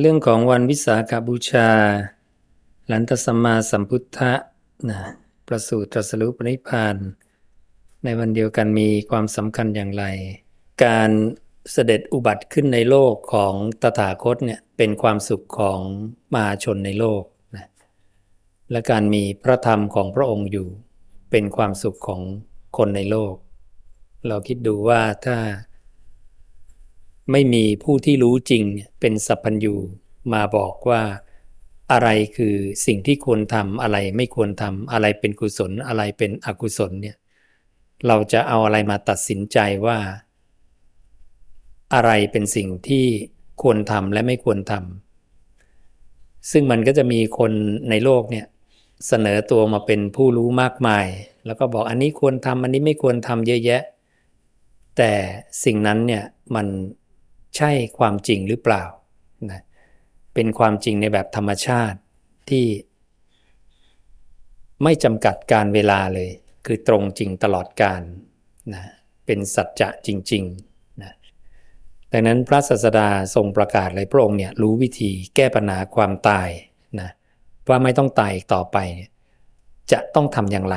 เรื่องของวันวิสาขบูชา หลันตสัมมาสัมพุทธะนะประสูติตรัสรู้ปณิพพาน ในวันเดียวกันมีความสำคัญอย่างไร การเสด็จอุบัติขึ้นในโลกของตถาคตเนี่ยเป็นความสุขของมาชนในโลกนะและการมีพระธรรมของพระองค์อยู่ เป็นความสุขของคนในโลก เราคิดดูว่าถ้า ไม่มีผู้ที่รู้จริงเป็นสัพพัญญูมาบอกว่าอะไรคือสิ่งที่ควรทำอะไรไม่ควรทำอะไรเป็นกุศลอะไรเป็นอกุศลเนี่ยเราจะเอาอะไรมาตัดสินใจว่า อะไรเป็นสิ่งที่ควรทำและไม่ควรทำซึ่งมันก็จะมีคนในโลกเนี่ยเสนอตัวมาเป็นผู้รู้มากมาย แล้วก็บอกอันนี้ควรทำอันนี้ไม่ควรทำเยอะแยะ แต่สิ่งนั้นเนี่ยมัน ใช่ความจริงหรือเปล่านะเป็นความจริงในแบบธรรมชาติที่ ไม่จำกัดการเวลาเลย คือตรงจริงตลอดการนะเป็นสัจจะจริงๆนะดังนั้นพระศาสดาทรงประกาศเลยพระองค์เนี่ยรู้วิธีแก้ปัญหาความตายนะว่าไม่ต้องตายอีกต่อไปเนี่ยจะต้องทำอย่างไร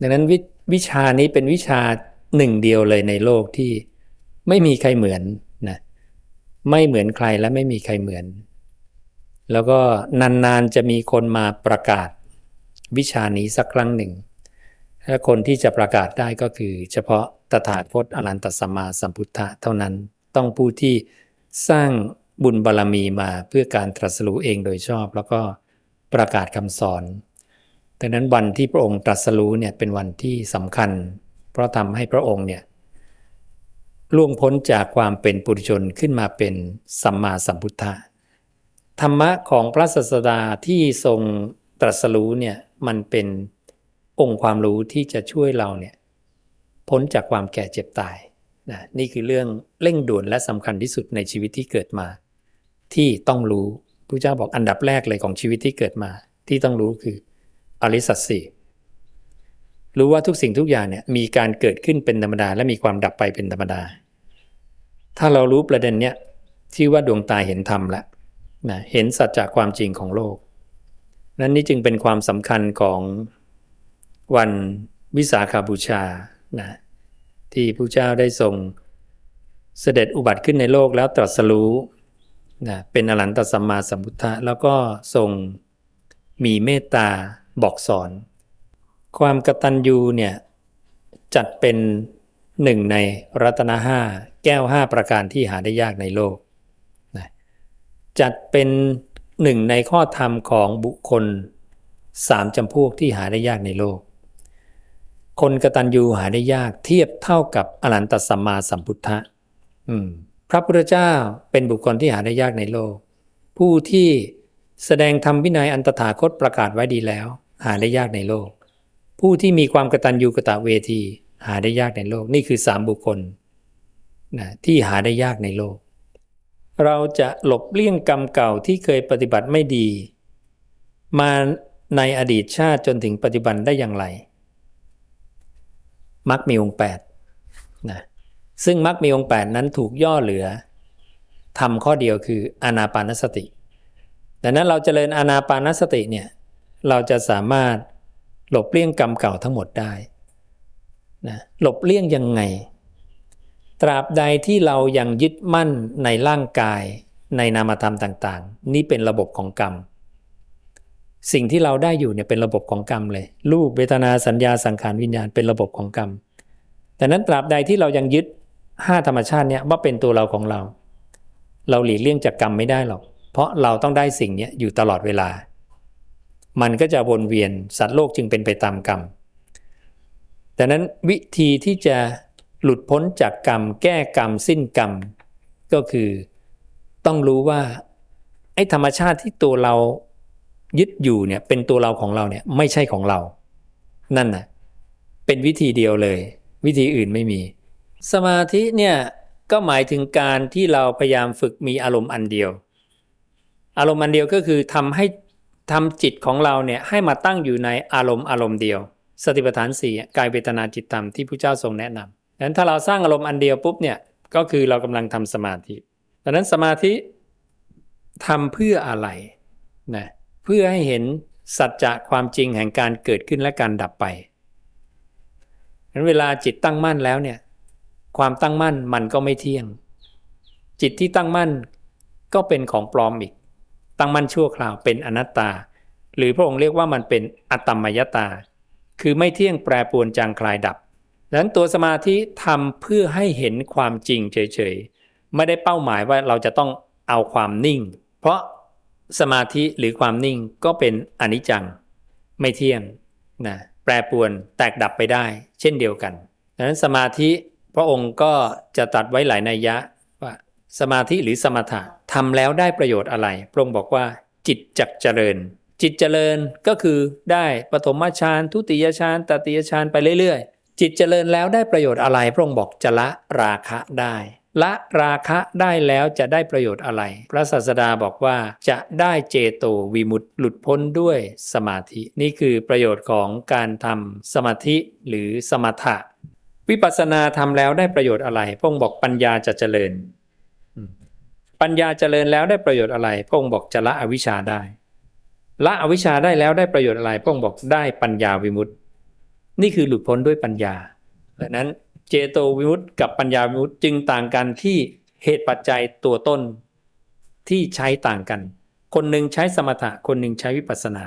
ดังนั้นววิชานี้เป็นวิชาหนึ่งเดียวเลยในโลกที่ ไม่มีใครเหมือนนะไม่เหมือนใครและไม่มีใครเหมือน แล้วก็นานๆจะมีคนมาประกาศวิชานี้สักครั้งหนึ่งถ้าคนที่จะประกาศได้ก็คือ เฉพาะตถาคตอรันตสัมมาสัมพุทธะเท่านั้นต้องผู้ที่สร้างบุญบารรมีมาเพื่อการตรัสรู้เองโดยชอบ แล้วก็ประกาศคำสอนดังนั้นวันที่พระองค์ตรัสรู้เนี่ยเป็นวันที่สำคัญ เพราะทำให้พระองค์เนี่ย ล่วงพ้นจากความเป็นปุถุชนขึ้นมาเป็นสัมมาสัมพุทธะธรรมะของพระศาสดาที่ทรงตรัสรู้เนี่ยมันเป็นองค์ความรู้ที่จะช่วยเราเนี่ยพ้นจากความแก่เจ็บตายนะนี่คือเรื่องเร่งด่วนและสำคัญที่สุดในชีวิตที่เกิดมา ที่ต้องรู้พระเจ้าบอกอันดับแรกเลยของชีวิตที่เกิดมา ที่ต้องรู้คืออริสัตสีรู้ว่าทุกสิ่งทุกอย่างเนี่ยมีการเกิดขึ้นเป็นธรรมดา และมีความดับไปเป็นธรรมดา ถ้าเรารู้ประเด็นเนี้ยชื่ว่าดวงตาเห็นธรรมแล้วนะเห็นสัจจะความจริงของโลก นั้นนี่จึงเป็นความสำคัญของวันวิสาขาบูชานะที่พระเจ้าได้ทรงเสด็จอุบัติขึ้นในโลกแล้วตรัสรู้นะเป็นอรหันตสัมมาสัมพุทธะแล้วก็ทรงมีเมตตาบอกสอน ความกตัญญูเนี่ยจัดเป็น หนึ่งในรัตนห้าแก้วห้าประการที่หาได้ยากในโลกนะจัดเป็นหนึ่งในข้อธรรมของบุคคลสามจำพวกที่หาได้ยากในโลก คนกตัญญูหาได้ยากเทียบเท่ากับอรันตสัมมาสัมพุทธะพระพุทธเจ้าเป็นบุคคลที่หาได้ยากในโลก ผู้ที่แสดงธรรมวินัยอันตถาคตประกาศไว้ดีแล้ว หาได้ยากในโลก ผู้ที่มีความกตัญญูกตเวที หาได้ยากในโลกนี่คือสามบุคคลนะที่หาได้ยากในโลก เราจะหลบเลี่ยงกรรมเก่าที่เคยปฏิบัติไม่ดี มาในอดีตชาติจนถึงปัจจุบันได้อย่างไรมักมีองค์แปดนะซึ่งมักมีองค์แปดนั้นถูกย่อเหลือทำข้อเดียวคืออานาปานสติดังนั้นเราจเจริญอานาปานสติเนี่ยเราจะสามารถหลบเลี่ยงกรรมเก่าทั้งหมดได้ นะหลบเลี่ยงยังไง ตราบใดที่เรายังยึดมั่นในร่างกายในนามธรรมต่าง ๆ นี่เป็นระบบของกรรม สิ่งที่เราได้อยู่เนี่ยเป็นระบบของกรรมเลย รูปเวทนาสัญญาสังขารวิญญาณเป็นระบบของกรรม แต่นั้นตราบใดที่เรายังยึดห้าธรรมชาติเนี่ยว่าเป็นตัวเราของเรา เราหลีกเลี่ยงจากกรรมไม่ได้หรอก เพราะเราต้องได้สิ่งนี้อยู่ตลอดเวลา มันก็จะวนเวียนสัตว์โลกจึงเป็นไปตามกรรม ดังนั้นวิธีที่จะหลุดพ้นจากกรรม แก้กรรมสิ้นกรรม ก็คือต้องรู้ว่าไอ้ธรรมชาติที่ตัวเรายึดอยู่เนี่ยเป็นตัวเราของเราเนี่ยไม่ใช่ของเรา นั่นน่ะเป็นวิธีเดียวเลย วิธีอื่นไม่มี สมาธิเนี่ยก็หมายถึงการที่เราพยายามฝึกมีอารมณ์อันเดียว อารมณ์อันเดียวก็คือทำให้ทำจิตของเราเนี่ยให้มาตั้งอยู่ในอารมณ์อารมณ์เดียว สติปัฏฐานสี่กายเวทนาจิตธรรมที่พระเจ้าทรงแนะนำดังนั้นถ้าเราสร้างอารมณ์อันเดียวปุ๊บเนี่ยก็คือเรากำลังทำสมาธิดังนั้นสมาธิทำเพื่ออะไรนะเพื่อให้เห็นสัจจะความจริงแห่งการเกิดขึ้นและการดับไปนั้นเวลาจิตตั้งมั่นแล้วเนี่ยความตั้งมั่นมันก็ไม่เที่ยง จิตที่ตั้งมั่นก็เป็นของปลอมอีก ตั้งมั่นชั่วคราวเป็นอนัตตา หรือพระองค์เรียกว่ามันเป็นอตตมยตา คือไม่เที่ยงแปรปรวนจางคลายดับดังนั้นตัวสมาธิทำเพื่อให้เห็นความจริงเฉยๆ ไม่ได้เป้าหมายว่าเราจะต้องเอาความนิ่ง เพราะสมาธิหรือความนิ่งก็เป็นอนิจจัง ไม่เที่ยงนะแปรปรวนแตกดับไปได้ เช่นเดียวกันดังนั้นสมาธิพระองค์ก็จะตัดไว้หลายนัยยะว่าสมาธิหรือสมถะทำแล้วได้ประโยชน์อะไร พระองค์บอกว่าจิตจักเจริญ จิตเจริญก็คือได้ปฐมฌานทุติยฌานตติยฌานไปเรื่อยๆ จิตเจริญแล้วได้ประโยชน์อะไรพระองค์บอกจะละราคะได้ ละราคะได้แล้วจะได้ประโยชน์อะไร พระศาสดาบอกว่าจะได้เจโตวิมุตติหลุดพ้นด้วยสมาธิ นี่คือประโยชน์ของการทำสมาธิหรือสมถะ วิปัสสนาทำแล้วได้ประโยชน์อะไรพระองค์บอกปัญญาจะเจริญ ปัญญาเจริญแล้วได้ประโยชน์อะไรพระองค์บอกจะละอวิชชาได้ ละอวิชชาได้แล้วได้ประโยชน์อะไรพระองค์บอกได้ปัญญาวิมุตติ นี่คือหลุดพ้นด้วยปัญญาดังนั้นเจโตวิมุตติกับปัญญาวิมุตติจึงต่างกันที่เหตุปัจจัยตัวต้นที่ใช้ต่างกัน คนหนึ่งใช้สมถะคนหนึ่งใช้วิปัสสนา